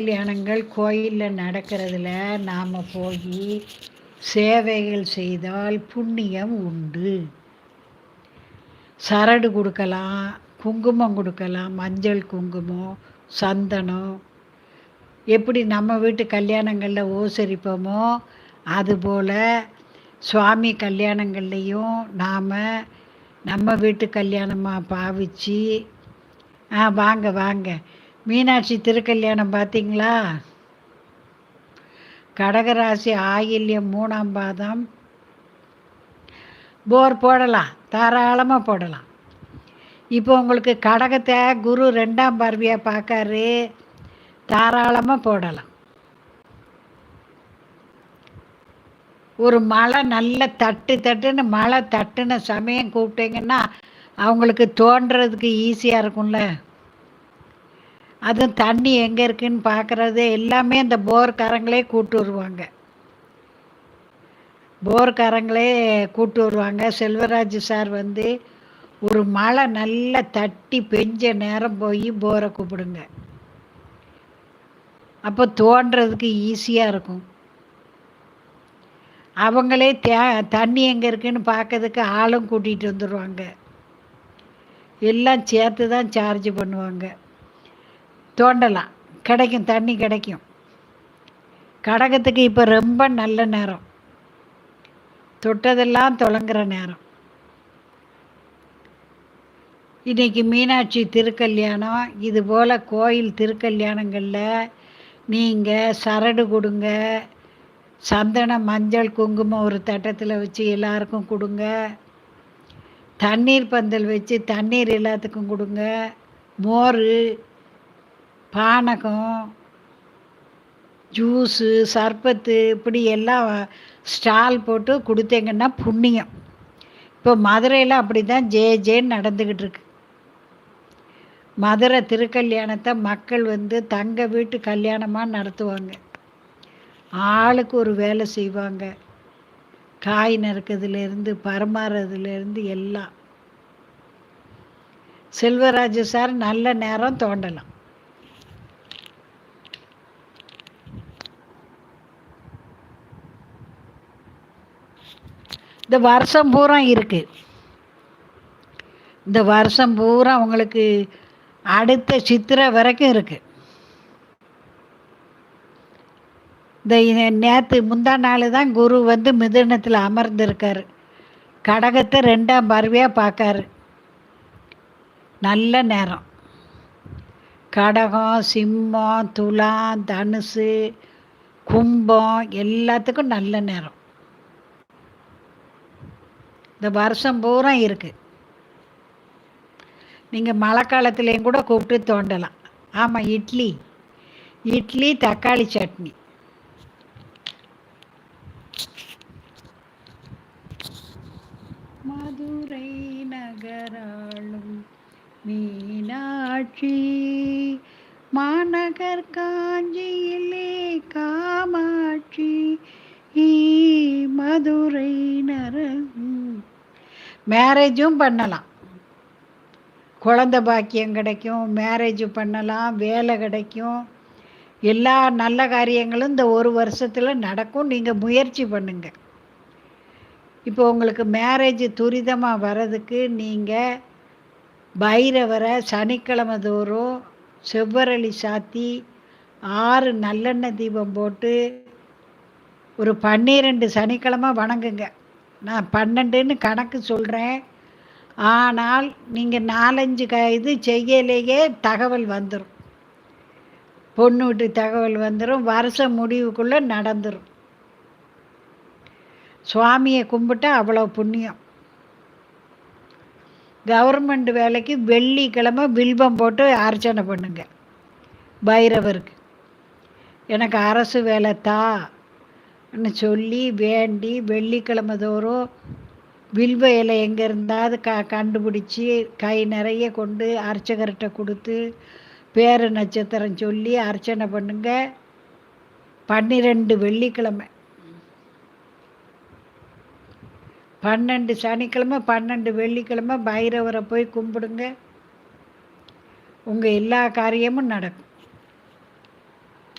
கல்யாணங்கள் கோயிலில் நடக்கிறதுல நாம் போய் சேவைகள் செய்தால் புண்ணியம் உண்டு. சரடு கொடுக்கலாம் குங்குமம் கொடுக்கலாம் மஞ்சள் குங்குமம் சந்தனம். எப்படி நம்ம வீட்டு கல்யாணங்களில் ஓசரிப்போமோ அதுபோல் சுவாமி கல்யாணங்கள்லேயும் நாம் நம்ம வீட்டு கல்யாணமாக பாவிச்சு ஆ வாங்க வாங்க. மீனாட்சி திருக்கல்யாணம் பார்த்தீங்களா கடகராசி ஆயில்யம் மூணாம் பாதம். போர் போடலாம் தாராளமாக போடலாம். இப்போ உங்களுக்கு கடகத்தை குரு ரெண்டாம் பார்வையாக பார்க்காரு தாராளமாக போடலாம். ஒரு மழை நல்ல தட்டு தட்டுன்னு மழை தட்டுன சமயம் கூப்பிட்டீங்கன்னா அவங்களுக்கு தோன்றதுக்கு ஈஸியாக இருக்கும்ல? அதுவும் தண்ணி எங்கே இருக்குன்னு பார்க்குறது எல்லாமே இந்த போர்க்காரங்களே கூட்டு வருவாங்க. போர்க்காரங்களே கூட்டு வருவாங்க. செல்வராஜ் சார் வந்து ஒரு மழை நல்லா தட்டி பெஞ்ச நேரம் போய் போரை கூப்பிடுங்க. அப்போ தோன்றதுக்கு ஈஸியாக இருக்கும். அவங்களே தே தண்ணி எங்கே இருக்குன்னு பார்க்கறதுக்கு ஆளும் கூட்டிகிட்டு வந்துடுவாங்க எல்லாம் சேர்த்து தான் சார்ஜ் பண்ணுவாங்க. தோண்டலாம். கிடைக்கும் தண்ணி கிடைக்கும். கடகத்துக்கு இப்போ ரொம்ப நல்ல நேரம். தொட்டதெல்லாம் தொடங்குற நேரம். இன்றைக்கி மீனாட்சி திருக்கல்யாணம் இது போல் கோயில் திருக்கல்யாணங்களில் நீங்கள் சரடு கொடுங்க சந்தனம் மஞ்சள் குங்குமம் ஒரு தட்டத்தில் வச்சு எல்லாருக்கும் கொடுங்க தண்ணீர் பந்தல் வச்சு தண்ணீர் எல்லாத்துக்கும் கொடுங்க மோர் பானகம் ஜூஸு சர்பத்து இப்படி எல்லாம் ஸ்டால் போட்டு கொடுத்தீங்கன்னா புண்ணியம். இப்போ மதுரையில் அப்படி தான் ஜே ஜேன்னு நடந்துக்கிட்டு இருக்கு. மதுரை திருக்கல்யாணத்தை மக்கள் வந்து தங்க வீட்டு கல்யாணமாக நடத்துவாங்க. ஆளுக்கு ஒரு வேலை செய்வாங்க. காய் நறுக்கிறதுலேருந்து பரமாறதுலேருந்து எல்லாம். செல்வராஜ சார் நல்ல நேரம் தோண்டலாம். இந்த வருஷம் பூரா இருக்குது இந்த வருஷம் பூரா உங்களுக்கு அடுத்த சித்திரை வரைக்கும் இருக்குது இந்த நேற்று முந்தா நாள் தான் குரு வந்து மிதுனத்தில் அமர்ந்திருக்கார். கடகத்தை ரெண்டாம் பார்வையாக பார்க்காரு. நல்ல நேரம். கடகம் சிம்மம் துலாம் தனுசு கும்பம் எல்லாத்துக்கும் நல்ல நேரம். இந்த வருஷம் பூரா இருக்குது நீங்கள் மழை காலத்துலேயும் கூட கூப்பிட்டு தோண்டலாம். ஆமாம் இட்லி. இட்லி தக்காளி சட்னி. மதுரை நகராளும் மீனாட்சி மாநகர் காஞ்சியிலே காமாட்சி மதுரை நகர் மேரேஜும் பண்ணலாம். குழந்த பாக்கியம் கிடைக்கும் மேரேஜ் பண்ணலாம் வேலை கிடைக்கும். எல்லா நல்ல காரியங்களும் இந்த ஒரு வருஷத்தில் நடக்கும். நீங்கள் முயற்சி பண்ணுங்கள் இப்போ உங்களுக்கு மேரேஜ் துரிதமாக வர்றதுக்கு நீங்கள் பைரவரை சனிக்கிழமை தோறும் செவ்வரளி சாத்தி ஆறு நல்லெண்ணெய் தீபம் போட்டு ஒரு பன்னிரெண்டு சனிக்கிழமை வணங்குங்க. நான் பன்னெண்டுன்னு கணக்கு சொல்கிறேன் ஆனால் நீங்கள் நாலஞ்சு க இது செய்யலேயே தகவல் வந்துடும் பொண்ணு வீட்டு தகவல் வந்துடும் வருஷம் முடிவுக்குள்ளே நடந்துடும் சுவாமியை கும்பிட்டா அவ்வளோ புண்ணியம். கவர்மெண்ட் வேலைக்கு வெள்ளிக்கிழமை வில்வம் போட்டு அர்ச்சனை பண்ணுங்க. பைரவருக்கு. எனக்கு அரசு வேலை தான் சொல்லி வேண்டி வெள்ளிக்கிழமை தோறும் வில்வ இலை எங்கே இருந்தாவது க கண்டுபிடிச்சி கை நிறைய கொண்டு அர்ச்சகர்கிட்ட கொடுத்து பேர நட்சத்திரம் சொல்லி அர்ச்சனை பண்ணுங்க. பன்னிரெண்டு வெள்ளிக்கிழமை. பன்னெண்டு சனிக்கிழமை பன்னெண்டு வெள்ளிக்கிழமை பைரவரை போய் கும்பிடுங்க. உங்கள் எல்லா காரியமும் நடக்கும்.